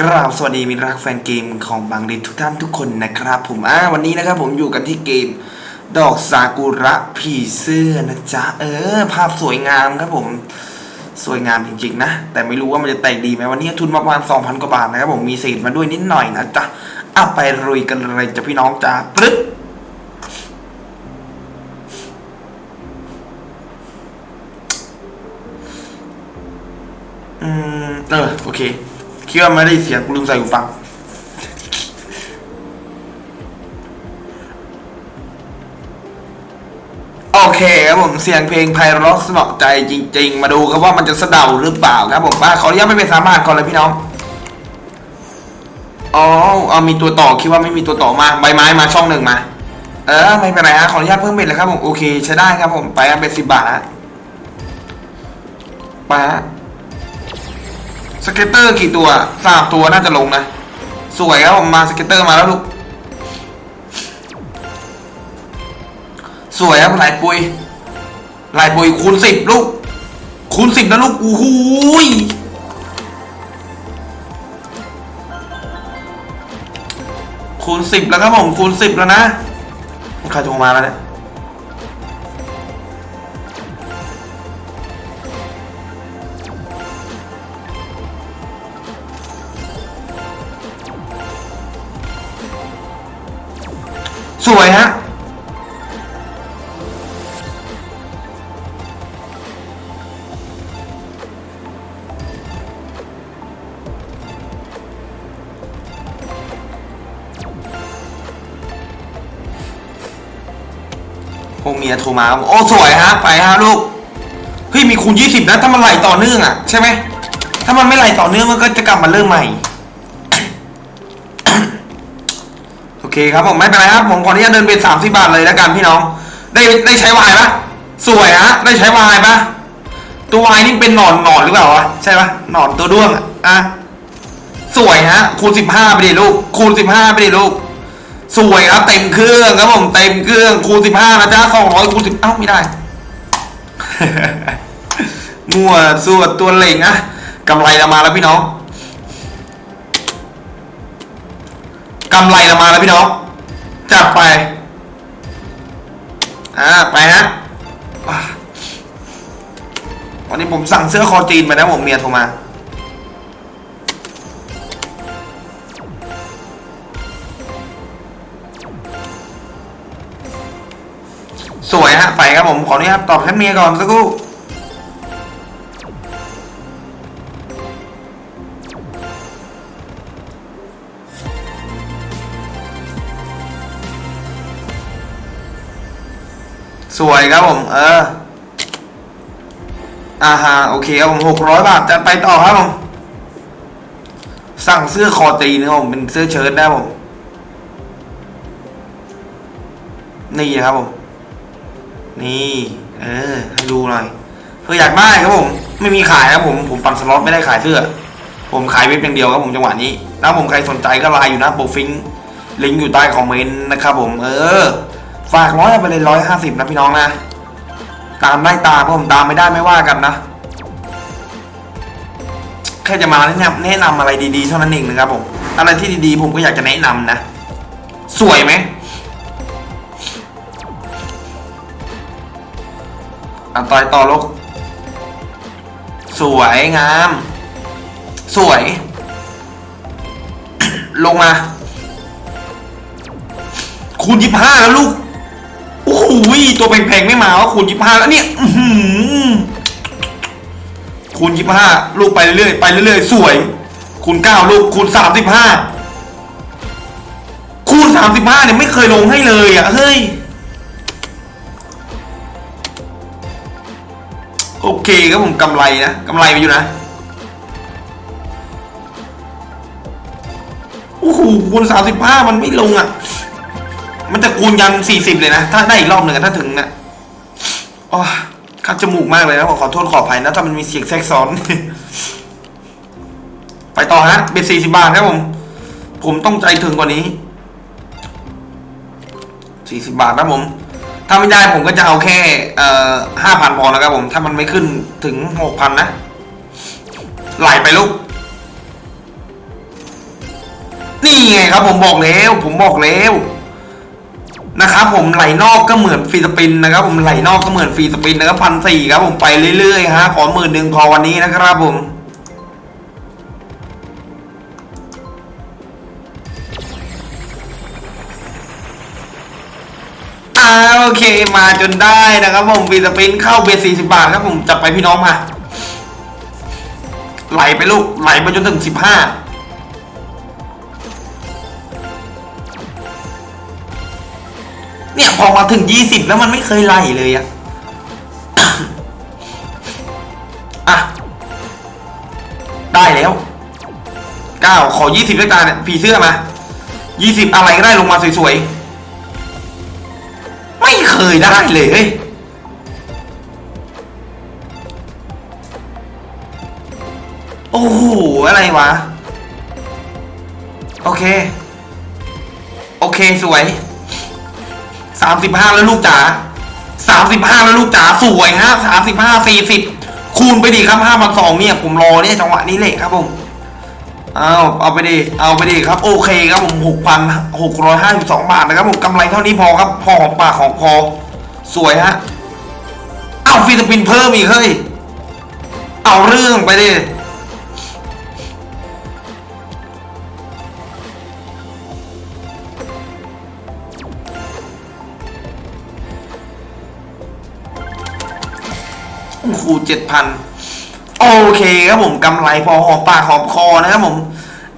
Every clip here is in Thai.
กราบสวัสดีมิตรรักแฟนเกมของบางดินทุกท่านทุกคนนะครับผมอ่าวันนี้นะครับผมอยู่กันที่เกมดอกซากุระผีเสื้อนะจ๊ะเออ ภาพสวยงามครับผม สวยงามจริงๆนะ แต่ไม่รู้ว่ามันจะแต่งดีไหมวันนี้ทุนประมาณ 2,000 กว่าบาทนะครับผมมีเศษมาด้วยนิดหน่อยนะจ๊ะอะไปรุยกันเลยจ้ะพี่น้องจ้าปึ๊บอืมเออโอเค คิดว่าไม่ได้เสียงกูลืมใส่หูฟัง โอเคครับผมเสียงเพลงไพเราะสนอใจจริง ๆ มาดูครับว่ามันจะสะเดาหรือเปล่าครับผมว่าขออนุญาตไม่เป็นสามารถก่อนเลยพี่น้องอ๋อเอามีตัวต่อคิดว่าไม่มีตัวต่อมาใบไม้มาช่องหนึ่งมา เออไม่เป็นไรฮะขออนุญาตเพิ่มเบ็ดเลยครับผมโอเคใช้ได้ครับผมไปเบ็ดสิบบาทฮะไปฮะ สเก็ตเตอร์กี่ตัวสามตัวน่าจะลงนะ สวยครับผมมาสเก็ตเตอร์มาแล้วลูก สวยครับลายปุยลายปุยคูณสิบลูก คูณสิบนะลูกโอ้โหยคูณสิบแล้วครับผมคูณสิบแล้วนะใครโทรมาแล้วเนี่ย สวยฮะพวกเมียโทรมาโอ้สวยฮะไปฮะลูกเฮ้ยมีคูณยี่สิบนะถ้ามันไหลต่อเนื่องอะใช่ไหมถ้ามันไม่ไหลต่อเนื่องมันก็จะกลับมาเริ่มใหม่ โอเคครับผมไม่เป็นไรครับผมขออนุญาตเดินเป็นสามสิบบาทเลยแล้วกันพี่น้อง ได้ได้ใช้วายปะสวยฮะได้ใช้วายปะตัววายนี่เป็นหนอนหนอนหรือเปล่าวะใช่ปะหนอนตัวด้วงอะสวยฮะคูณสิบห้าไปดิลูกคูณสิบห้าไปดิลูกสวยครับเต็มเครื่องครับผมเต็มเครื่องคูณสิบห้านะจ๊ะสองร้อยคูณสิบเอ้าไม่ได้มั่วสวดตัวเหล่งอะกำไรเรามาแล้วพี่น้อง กำไรเรามาแล้วพี่น้องจัดไป อ่า ไปฮะอ่าวันนี้ผมสั่งเสื้อคอจีนไปนะผมเมียโทรมา สวยฮะ ไปครับผม ขออนุญาตตอบแทนเมียก่อนสักครู่ สวยครับผม เอออ่าฮะโอเคครับผมหกร้อยบาทจะไปต่อครับผม สั่งเสื้อคอตีนครับผมเป็นเสื้อเชิ้ตนะครับผม นี่ครับผม นี่ เออ ให้ดูหน่อยเพื่ออยากได้ครับผม ไม่มีขายครับผม ผมปั่นสล็อตไม่ได้ขายเสื้อ ผมขายเว็บอย่างเดียวครับผมจังหวะนี้แล้วผมใครสนใจก็ไลน์อยู่นะโบฟิงลิงก์อยู่ใต้คอมเมนต์นะครับผม เออ ฝากร้อยไปเลยร้อยห้าสิบนะพี่น้องนะตามได้ตามครับผมตามไม่ได้ไม่ว่ากันนะแค่จะมาแนะนำแนะนำอะไรดีๆเท่านั้นเองนะครับผมอะไรที่ดีๆ ผมก็อยากจะแนะนำนะ สวยไหมอะต่อยต่อลูกสวยงาม สวย ลงมา คูณยี่ห้าแล้วลูก อ้โหตัวแพงๆไม่มาว่าคูณยี่ห้าแล้วเนี่ยคูณยี่ห้าลูกไปเรื่อยๆไปเรื่อยๆสวย คูณเก้าลูกคูณสามสิบห้าคูณสามสิบห้าเนี่ยไม่เคยลงให้เลยอะเฮ้ยโอเคครับผมกำไรนะกำไรไปอยู่นะโอ้โหคูณสามสิบห้ามันไม่ลงอะ มันจะคูณยันสี่สิบเลยนะ ถ้าได้อีกรอบหนึ่งอะถ้าถึงนะอ๋อคัดจมูกมากเลยนะขอโทษขออภัยนะ ถ้ามันมีเสียงแทรกซ้อน ไปต่อฮะเป็นสี่สิบบาทครับผม ผมต้องใจถึงกว่านี้สี่สิบาทนะผม ถ้าไม่ได้ผมก็จะเอาแค่เอ่อห้าพันพอนะครับผม ถ้ามันไม่ขึ้นถึงหกพันนะ ไหลไปลูก นี่ไงครับผมบอกแล้ว ผมบอกแล้ว นะครับผมไหลนอกก็เหมือนฟรีสปินนะครับผมไหลนอกก็เหมือนฟรีสปินนะครับพันสี่ครับผมไปเรื่อยๆฮะขอหมื่นหนึ่งพอวันนี้นะครับผมโอเคมาจนได้นะครับผมฟีสปินเข้าเบสสี่สิบาทครับผมจับไปพี่น้องมาไหลไปลูกไหลไปจนถึงสิบห้า เนี่ยพอมาถึงยี่สิบแล้วมันไม่เคยไหลเลยอะอะ ได้แล้วเก้าขอยี่สิบด้วยกันเนี่ยผีเสื้อมายี่สิบอะไรก็ได้ลงมาสวยๆ ไม่เคยได้เลยเฮ้ยโอ้โห อะไรวะ โอเค โอเค สวยามสิบห้าแล้วลูกจ๋าสามสิบห้าแล้วลูกจ๋าสวยฮะสามสิบห้าสี่สิบคูณไปดิครับห้าพันสองเนี่ยผมรอเนี่ยจังหวะนี้แหละครับผมเอาเอาไปดิเอาไปดิครับโอเคครับผมหกพันหกร้อยห้าสิบสองบาทนะครับผมกำไรเท่านี้พอครับพอของปากของคอสวยฮะเอาฟิลิปปินส์เพิ่มอีกเฮ้ยเอาเรื่องไปดิ คูเจ็ดพันโอเคครับผมกำไรพอหอมปากหอมคอนะครับผม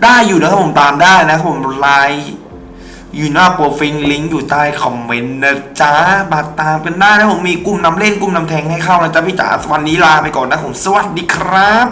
ได้อยู่นะครับผมตามได้นะครับผมไลน์อยู่หน้าโปรฟล์ลิงก์อยู่ใต้คอมเมนต์นะจ๊ะมาตามกันได้นะผมมีกลุ่มนำเล่นกลุ่มนำแทงให้เข้านะจ๊ะพี่จ๋าวันนี้ลาไปก่อนนะผมสวัสดีครับ